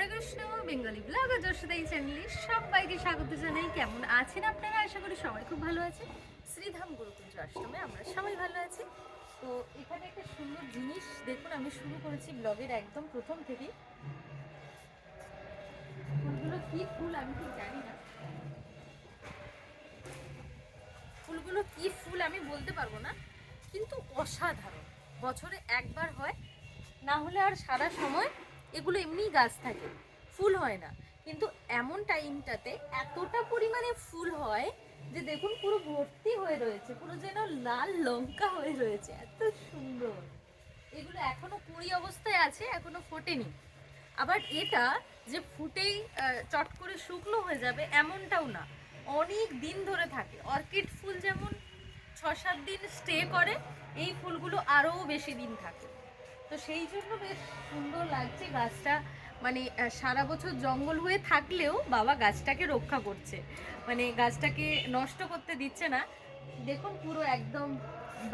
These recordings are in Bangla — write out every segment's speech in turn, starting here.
হরে কৃষ্ণ, বেঙ্গলি ব্লগ যশোদা এই চ্যানেলে সবাইকে স্বাগত জানাই। কেমন আছেন আপনারা? আশা করি সবাই খুব ভালো আছে শ্রীধাম গুরুকুঞ্জ আশ্রমে আমরা সবাই ভালো আছি। তো এখানে একটা সুন্দর জিনিস দেখুন, আমি শুরু করেছি ব্লগের একদম প্রথম থেকেই ফুলগুলো কি ফুল আমি ঠিক জানি না। ফুলগুলো কি ফুল আমি বলতে পারব না, কিন্তু অসাধারণ। বছরে একবার হয়, না হলে আর সারা সময় এগুলো এমনি গাছ থাকে, ফুল হয় না। কিন্তু এমন টাইমটাতে এতটা পরিমাণে ফুল হয় যে দেখুন পুরো ভর্তি হয়ে রয়েছে, পুরো যেন লাল লঙ্কা হয়ে রয়েছে, এত সুন্দর। এগুলো এখনও কুড়ি অবস্থায় আছে, এখনও ফোটেনি। আবার এটা যে ফুটেই চট করে শুকনো হয়ে যাবে এমনটাও না। অনেক দিন ধরে থাকে। অর্কিড ফুল যেমন ছ সাত দিন স্টে করে, এই ফুলগুলো আরও বেশি দিন থাকে। তো সেই জন্য বেশ সুন্দর লাগছে গাছটা। মানে সারা বছর জঙ্গল হয়ে থাকলেও বাবা গাছটাকে রক্ষা করছে। মানে গাছটাকে নষ্ট করতে দিচ্ছে না। দেখুন পুরো একদম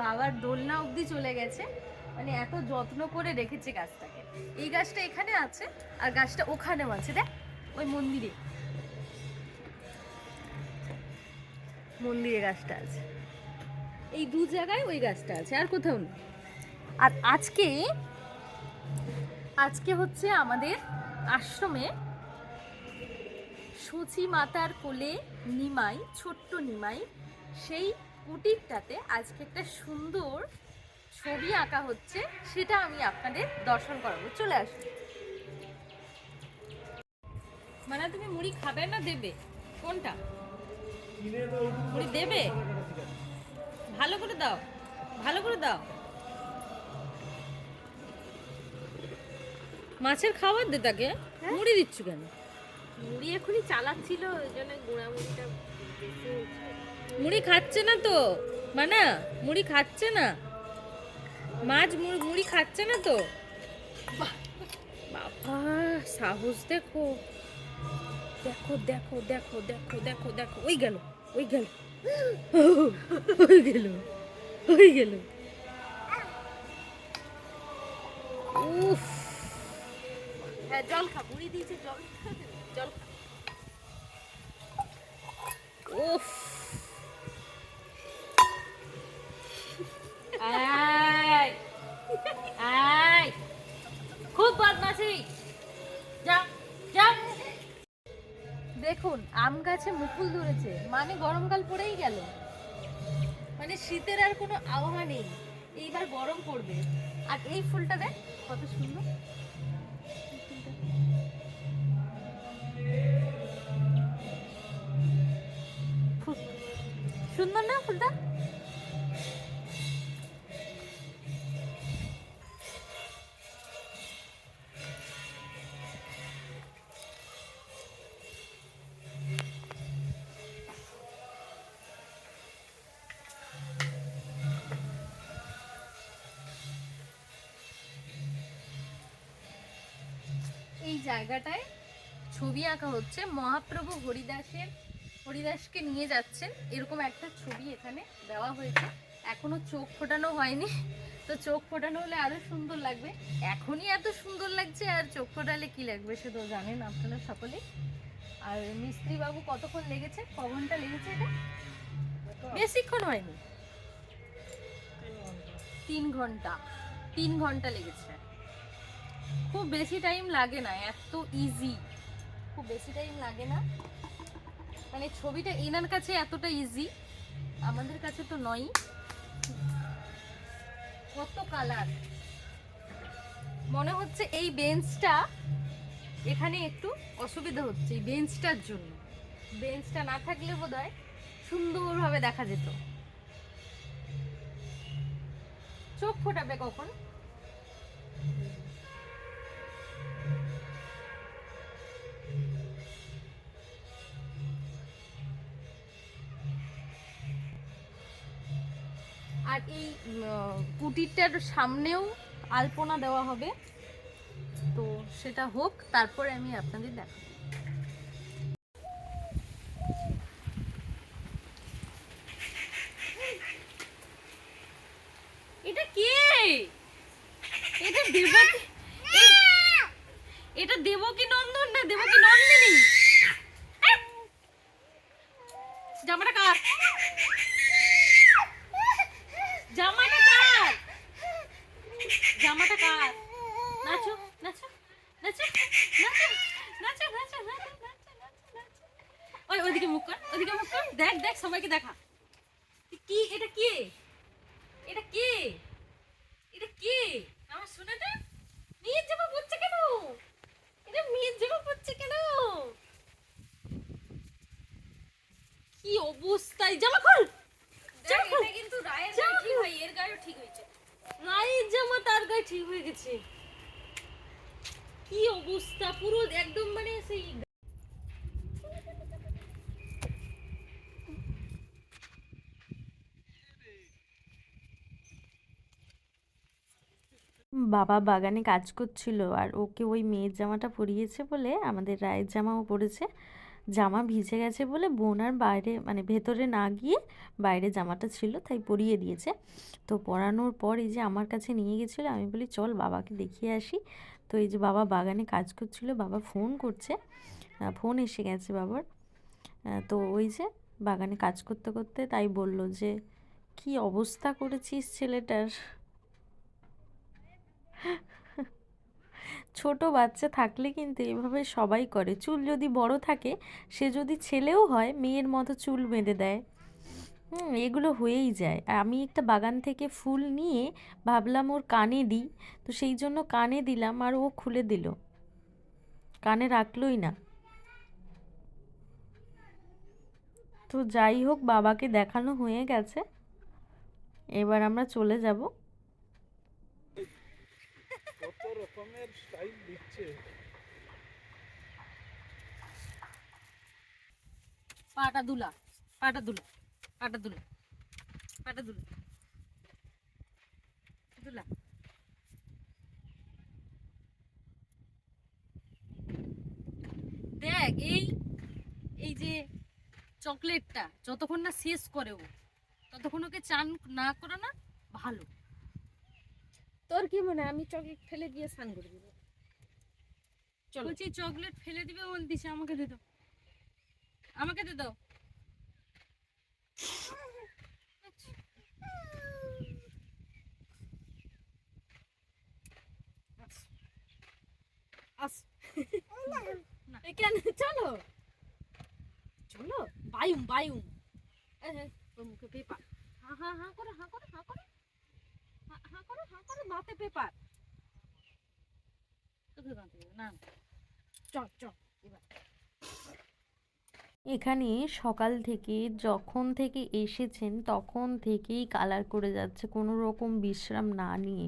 বাবার দোলনা অবধি চলে গেছে। মানে এত যত্ন করে রেখেছে গাছটাকে। এই গাছটা এখানে আছে আর গাছটা ওখানেও আছে। দেখ, ওই মন্দিরে। মন্দিরে গাছটা আছে। এই দু জায়গায় ওই গাছটা আছে, আর কোথাও না আর আজকে আজকে হচ্ছে আমাদের আশ্রমে সূচি মাতার কোলে নিমাই, ছোট্ট নিমাই, সেই কুটিরটাতে আজকে একটা সুন্দর ছবি আঁকা হচ্ছে, সেটা আমি আপনাদের দর্শন করাবো। চলে আসুন। মানে তুমি মুড়ি খাবে না দেবে? কোনটা? মুড়ি দেবে? ভালো করে দাও, ভালো করে দাও। মাছের খাবার দে তাকে। মুড়ি দিচ্ছ কেন? মুড়ি এখনই চালাচ্ছিল ওই জন্য গুঁড়া মুড়িটা মুড়ি খাচ্ছে না তো? মানা মুড়ি খাচ্ছে না? মাছ মুড়ি মুড়ি খাচ্ছে না তো? বাবা সাহস দেখো। দেখো দেখো দেখো দেখো দেখো দেখো ওই গেল ওই গেল। ওই গেল ওই গেল। উফ। হ্যাঁ জল খা দিয়েছে জল। জল উফ। আয় খুব যা যা দেখুন, আম গাছে মুকুল ধরেছে মানে গরমকাল পড়েই গেল। মানে শীতের আর কোনো আবহাওয়া নেই, এইবার গরম পড়বে। আর এই ফুলটা দেখ, কত সুন্দর। জায়গাটায় ছবি আঁকা হচ্ছে। মহাপ্রভু হরিদাসের, হরিদাসকে নিয়ে যাচ্ছেন। এরকম একটা ছবি এখানে দেওয়া হয়েছে। এখনও চোখ ফোটানো হয়নি। তো চোখ ফোটানো হলে আরও সুন্দর লাগবে। এখনই এত সুন্দর লাগছে, আর চোখ ফোটালে কি লাগবে সে তো জানেন আপনারা সকলেই। আর মিস্ত্রি বাবু কতক্ষণ লেগেছে? ক ঘণ্টা লেগেছে এটা? বেশিক্ষণ হয়নি। তিন ঘণ্টা। তিন ঘণ্টা লেগেছে। খুব বেশি টাইম লাগে না, এত ইজি খুব বেশি টাইম লাগে না। মানে ছবিটা এনার কাছে এতটা ইজি আমাদের কাছে তো নয়। কত কালার মনে হচ্ছে এই বেঞ্চটা এখানে একটু অসুবিধা হচ্ছে, এই বেঞ্চটার জন্য। বেঞ্চটা না থাকলে বোধহয় সুন্দরভাবে দেখা যেত। চোখ ফোটাবে কখন? আর এই কুটিরটার সামনেও আলপনা দেওয়া হবে। তো সেটা হোক, তারপরে আমি আপনাদের দেখাবো। এটা কে? এটা দেবতী এ- এটা দেবকী নন্দন না দেবকী নন্দিনী? জামাটা কার? জামাটা কার? জামাটা কার? নাচো নাচো নাচো নাচো নাচো নাচো নাচো ওই ওদিকে মুখ কর ওদিকে মুখ কর। দেখ দেখ, সবাইকে দেখা। কি? এটা কি? এটা কি? এটা কি? আমার শুনে দে মেয়ের জামা পড়ছে কেন? এটা মেয়ের জামা পড়ছে কেন? কি অবস্থায়? জামা খোল। ঠিক হয়েছে। রায়ের জামা তার গায়ে ঠিক হয়ে গেছে। কি অবস্থা? পুরো একদম মানে সেই বাবা বাগানে কাজ করছিল আর ওকে ওই মেয়ের জামাটা পরিয়েছে বলে আমাদের রায়ের জামাও পরেছে। জামা ভিজে গেছে বলে বোন আর বাইরে মানে ভেতরে না গিয়ে বাইরে জামাটা ছিল, তাই পরিয়ে দিয়েছে। তো পরানোর পর এই যে আমার কাছে নিয়ে গেছিল, আমি বলি, চল বাবাকে দেখিয়ে আসি। তো এই যে বাবা বাগানে কাজ করছিল, বাবা ফোন করছে। ফোন এসে গেছে বাবার। তো ওই যে বাগানে কাজ করতে করতে তাই বলল যে, কি অবস্থা করেছিস ছেলেটার? ছোট বাচ্চা থাকলে কিন্তু এভাবে সবাই করে। চুল যদি বড় থাকে, সে যদি ছেলেও হয়, মেয়ের মতো চুল বেঁধে দেয়। হুম, এগুলো হয়েই যায়। আর আমি একটা বাগান থেকে ফুল নিয়ে ভাবলাম ওর কানে দিই, তো সেই জন্য কানে দিলাম আর ও খুলে দিল। কানে রাখলোই না। তো যাই হোক, বাবাকে দেখানো হয়ে গেছে। এবার আমরা চলে যাব। রকমের স্টাইল দিচ্ছে। পাটা দুলা পাটা দুলা পাটা দুলা পাটা দুলা দুলা দেখ, এই এই যে চকলেটটা যতক্ষণ না শেষ করে ও, ততক্ষণ ওকে চান না করে না ভালো। তোর কি মনে হয়? আমি চকলেট ফেলে দিয়ে স্নান করে দেবো। চলো। বলছি চকলেট ফেলে দিবে বলতিছে আমাকে দে দাও। আমাকে দে দাও। আস। না। এখানে চলো। চলো। বায়ুম বায়ুম। মুখে পেপার। হা হা হা করে হা করে হা করে। হা হা হা করে দাঁতে পেপার। তোকে দাঁতে পেপার? না চল চল এবার। এখানে সকাল থেকে যখন থেকে এসেছেন তখন থেকেই কালার করে যাচ্ছে কোনো রকম বিশ্রাম না নিয়ে।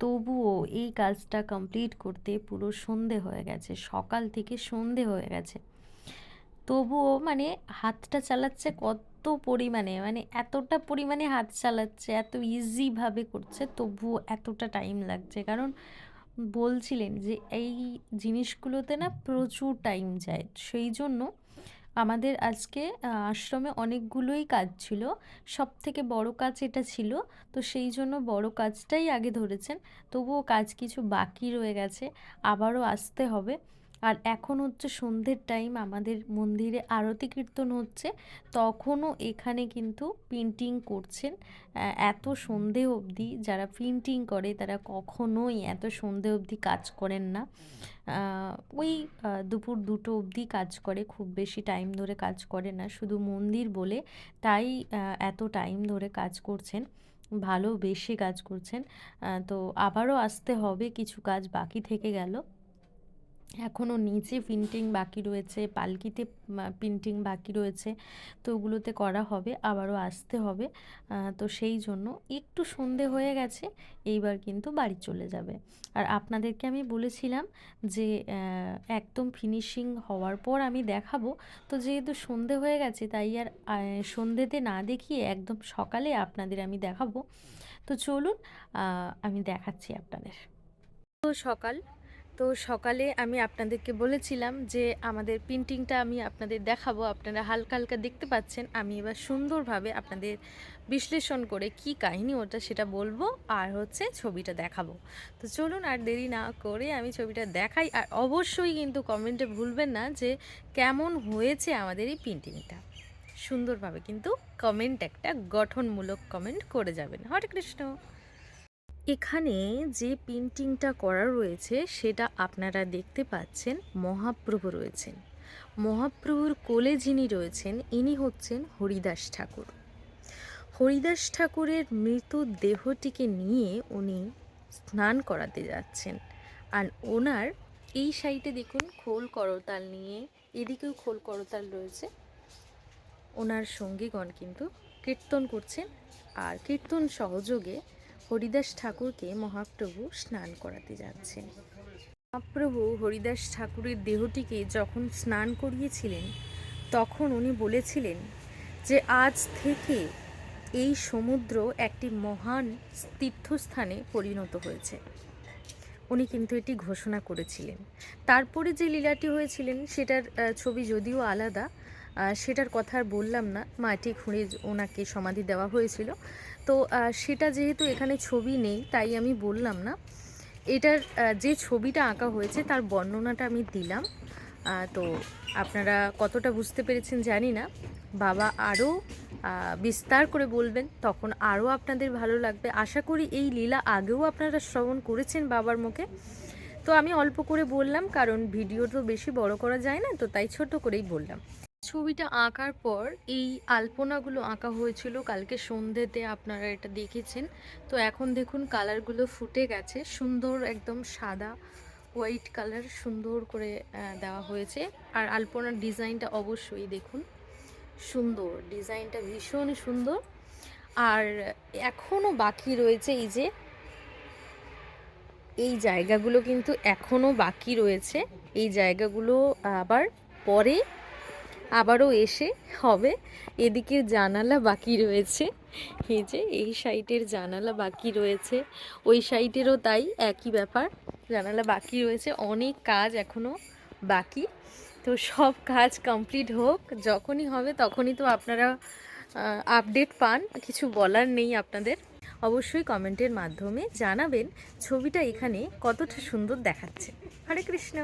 তবুও এই কাজটা কমপ্লিট করতে পুরো সন্ধে হয়ে গেছে সকাল থেকে সন্ধে হয়ে গেছে। তবুও মানে হাতটা চালাচ্ছে কত পরিমাণে মানে এতটা পরিমাণে হাত চালাচ্ছে, এত ইজিভাবে করছে, তবুও এতটা টাইম লাগছে। কারণ বলছিলেন যে এই জিনিসগুলোতে না প্রচুর টাইম যায়। সেই জন্য আমাদের আজকে আশ্রমে অনেকগুলোই কাজ ছিল। সব থেকে বড় কাজ এটা ছিল। তো সেই জন্য বড় কাজটাই আগে ধরেছেন। তবুও কাজ কিছু বাকি রয়ে গেছে। আবারও আসতে হবে। আর এখন হচ্ছে সন্ধ্যের টাইম আমাদের মন্দিরে আরতি কীর্তন হচ্ছে, তখনও এখানে কিন্তু প্রিন্টিং করছেন। এত সন্ধে অবধি যারা প্রিন্টিং করে, তারা কখনোই এত সন্ধে অবধি কাজ করেন না। ওই দুপুর দুটো অবধি কাজ করে, খুব বেশি টাইম ধরে কাজ করে না, শুধু মন্দির বলে তাই এত টাইম ধরে কাজ করছেন ভালো বেশি কাজ করছেন। তো আবারও আসতে হবে, কিছু কাজ বাকি থেকে গেল। এখনও নিচে প্রিন্টিং বাকি রয়েছে, পালকিতে প্রিন্টিং বাকি রয়েছে, তো ওগুলোতে করা হবে, আবারও আসতে হবে। তো সেই জন্য একটু সন্ধে হয়ে গেছে, এইবার কিন্তু বাড়ি চলে যাবে। আর আপনাদেরকে আমি বলেছিলাম যে একদম ফিনিশিং হওয়ার পর আমি দেখাবো। তো যেহেতু সন্ধে হয়ে গেছে, তাই আর সন্ধেতে না দেখিয়ে একদম সকালে আপনাদের আমি দেখাবো। তো চলুন আমি দেখাচ্ছি আপনাদের। তো সকাল তো সকালে আমি আপনাদেরকে বলেছিলাম যে আমাদের পেন্টিংটা আমি আপনাদের দেখাবো। আপনারা হালকা হালকা দেখতে পাচ্ছেন। আমি এবার সুন্দরভাবে আপনাদের বিশ্লেষণ করে কি কাহিনী ওটা সেটা বলব আর হচ্ছে ছবিটা দেখাবো। তো চলুন আর দেরি না করে আমি ছবিটা দেখাই। আর অবশ্যই কিন্তু কমেন্টে ভুলবেন না যে কেমন হয়েছে আমাদের এই পেন্টিংটা সুন্দরভাবে কিন্তু কমেন্ট একটা গঠনমূলক কমেন্ট করে যাবেন। হরে কৃষ্ণ। এখানে যে পেন্টিংটা করা রয়েছে, সেটা আপনারা দেখতে পাচ্ছেন, মহাপ্রভু রয়েছেন। মহাপ্রভুর কোলে যিনি রয়েছেন, ইনি হচ্ছেন হরিদাস ঠাকুর। হরিদাস ঠাকুরের মৃত দেহটিকে নিয়ে উনি স্নান করাতে যাচ্ছেন। আর ওনার এই সাইডে দেখুন, খোল করতাল নিয়ে, এদিকেও খোল করতাল রয়েছে। ওনার সঙ্গীগণ কিন্তু কীর্তন করছেন। আর কীর্তন সহযোগে হরিদাস ঠাকুরকে মহাপ্রভু স্নান করাতে যাচ্ছেন। মহাপ্রভু হরিদাস ঠাকুরের দেহটিকে যখন স্নান করিয়েছিলেন, তখন উনি বলেছিলেন যে, আজ থেকে এই সমুদ্র একটি মহান তীর্থস্থানে পরিণত হয়েছে। উনি কিন্তু এটি ঘোষণা করেছিলেন। তারপরে যে লীলাটি হয়েছিলেন, সেটার ছবি যদিও আলাদা সেটার কথা আর বললাম না। মাটি খুঁড়ে ওনাকে সমাধি দেওয়া হয়েছিল। তো সেটা যেহেতু এখানে ছবি নেই, তাই আমি বললাম না। এটার যে ছবিটা আঁকা হয়েছে তার বর্ণনাটা আমি দিলাম। তো আপনারা কতটা বুঝতে পেরেছেন জানি না। বাবা আরও বিস্তার করে বলবেন, তখন আরও আপনাদের ভালো লাগবে। আশা করি এই লীলা আগেও আপনারা শ্রবণ করেছেন বাবার মুখে। তো আমি অল্প করে বললাম, কারণ ভিডিও তো বেশি বড় করা যায় না, তো তাই ছোট করেই বললাম। ছবিটা আঁকার পর এই আলপনাগুলো আঁকা হয়েছিল, কালকে সন্ধ্যেতে আপনারা এটা দেখেছেন। তো এখন দেখুন কালারগুলো ফুটে গেছে, সুন্দর একদম সাদা, হোয়াইট কালার সুন্দর করে দেওয়া হয়েছে। আর আলপনার ডিজাইনটা অবশ্যই দেখুন, সুন্দর। ডিজাইনটা ভীষণ সুন্দর। আর এখনও বাকি রয়েছে এই যে, এই জায়গাগুলো কিন্তু এখনও বাকি রয়েছে। এই জায়গাগুলো আবার পরে আবারও এসে হবে। এদিকে জানালা বাকি রয়েছে। এই যে, এই সাইডের জানালা বাকি রয়েছে। ওই সাইডেরও তাই একই ব্যাপার। জানালা বাকি রয়েছে। অনেক কাজ এখনও বাকি। তো সব কাজ কমপ্লিট হোক, যখনই হবে তখনই তো আপনারা আপডেট পান। কিছু বলার নেই আপনাদের। অবশ্যই কমেন্টের মাধ্যমে জানাবেন। ছবিটা এখানে কতটা সুন্দর দেখাচ্ছে। হরে কৃষ্ণ।